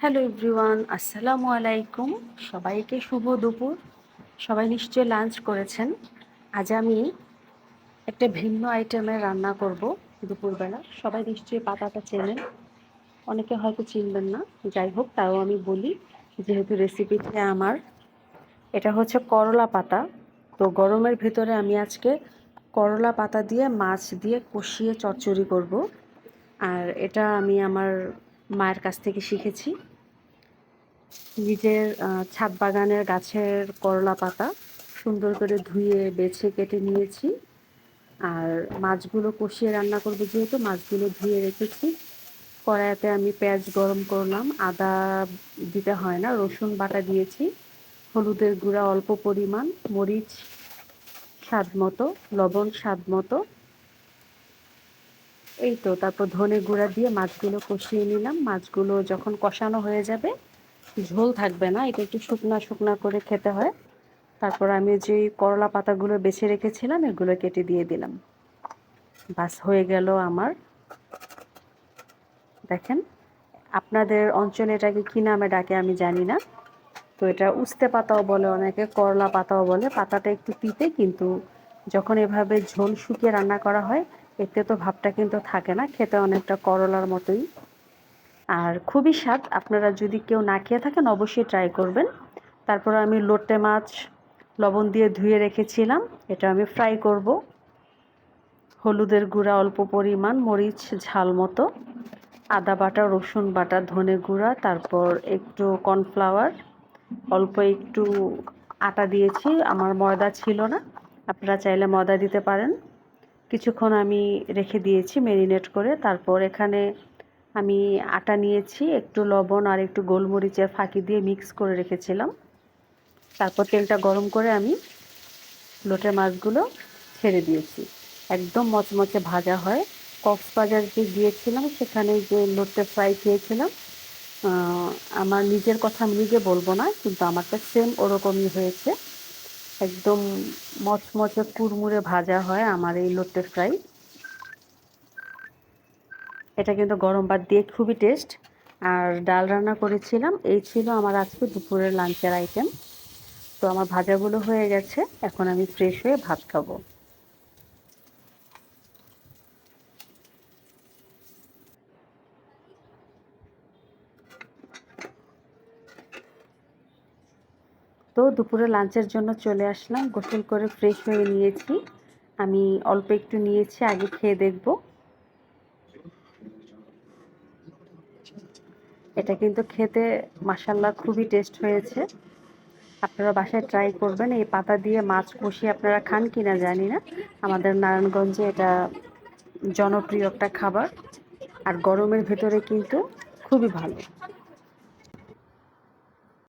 Hello everyone, আসসালামু আলাইকুম। সবাইকে শুভ দুপুর। সবাই নিশ্চয়ই লাঞ্চ করেছেন। আজ আমি একটা ভিন্ন আইটেমের রান্না করব দুপুরবেলা। সবাই নিশ্চয়ই পাতাটা চেনেন। অনেকে হয়তো চিনবেন না। যাই হোক, তাও আমি বলি, যেহেতু রেসিপিটা আমার, এটা হচ্ছে করলা পাতা। তো গরমের ভিতরে আমি আজকে করলা পাতা দিয়ে, মাছ দিয়ে কষিয়ে চচ্চড়ি করব। আর এটা আমি আমার মায়ের কাছ থেকে শিখেছি। নিজের ছাদ বাগানের গাছের করলা পাতা সুন্দর করে ধুয়ে, বেছে, কেটে নিয়েছি। আর মাছগুলো কষিয়ে রান্না করব যেহেতু, মাছগুলো ধুয়ে রেখেছি। কড়াইতে আমি পেঁয়াজ গরম করলাম, আদা দিতে হয় না, রসুন বাটা দিয়েছি, হলুদের গুঁড়া অল্প পরিমাণ, মরিচ স্বাদ মতো, লবণ স্বাদ মতো। এই তো, তারপর ধনে গুঁড়া দিয়ে মাছগুলো কষিয়ে নিলাম। মাছগুলো যখন কষানো হয়ে যাবে ঝোল থাকবে না, এটা একটু শুকনা শুকনা করে খেতে হয়। তারপর আমি যে করলা পাতাগুলো বেছে রেখেছিলাম, এগুলো কেটে দিয়ে দিলাম। বাস হয়ে গেল আমার। দেখেন, আপনাদের অঞ্চলে এটাকে কী নামে ডাকে আমি জানি না। তো এটা উস্তে পাতাও বলে অনেকে, করলা পাতাও বলে। পাতাটা একটু তিতে, কিন্তু যখন এভাবে ঝোল শুকিয়ে রান্না করা হয়, এতে তো ভাবটা কিন্তু থাকে না। খেতে অনেকটা করলার মতোই। আর খুবই স্বাদ। আপনারা যদি কেউ না খেয়ে থাকেন, অবশ্যই ট্রাই করবেন। তারপর আমি লোটে মাছ, লবণ দিয়ে ধুয়ে রেখেছিলাম। এটা আমি ফ্রাই করব। হলুদের গুঁড়া অল্প পরিমাণ, মরিচ ঝাল মতো, আদা বাটা, রসুন বাটা, ধনে গুঁড়া, তারপর একটু কর্নফ্লাওয়ার অল্প একটু আটা দিয়েছি। আমার ময়দা ছিল না। আপনারা চাইলে ময়দা দিতে পারেন। কিছুক্ষণ আমি রেখে দিয়েছি মেরিনেট করে। তারপর এখানে আমি আটা নিয়েছি, একটু লবণ আর একটু গোলমরিচের ফাঁকি দিয়ে মিক্স করে রেখেছিলাম। তারপর তেলটা গরম করে আমি লোটে মাছগুলো ছেড়ে দিয়েছি। একদম মচমচে ভাজা হয়। কক্সবাজার যে গিয়েছিলাম, সেখানে যে লোটে ফ্রাই খেয়েছিলাম আমার নিজের কথা আমি নিজে বলব না, কিন্তু আমারটা সেম ওরকমই হয়েছে। একদম মচমচে কুড়মুড়ে ভাজা হয় আমার এই লোটে ফ্রাই এটা কিন্তু গরম ভাত দিয়ে খুবই টেস্ট আর ডাল রান্না করেছিলাম, এই ছিল আমার আজকে দুপুরের লাঞ্চের আইটেম তো আমার ভাজাগুলো হয়ে গেছে, এখন আমি ফ্রেশ হয়ে ভাত খাব। তো দুপুরে লাঞ্চের জন্য চলে আসলাম, গোসল করে ফ্রেশ হয়ে নিয়েছি। আমি অল্প একটু নিয়েছি, আগে খেয়ে দেখব। এটা কিন্তু খেতে মাসাল্লাহ খুবই টেস্ট হয়েছে। আপনারা বাসায় ট্রাই করবেন। এই পাতা দিয়ে মাছ কষিয়ে আপনারা খান কি না জানি না। আমাদের নারায়ণগঞ্জে এটা জনপ্রিয় একটা খাবার। আর গরমের ভেতরে কিন্তু খুবই ভালো।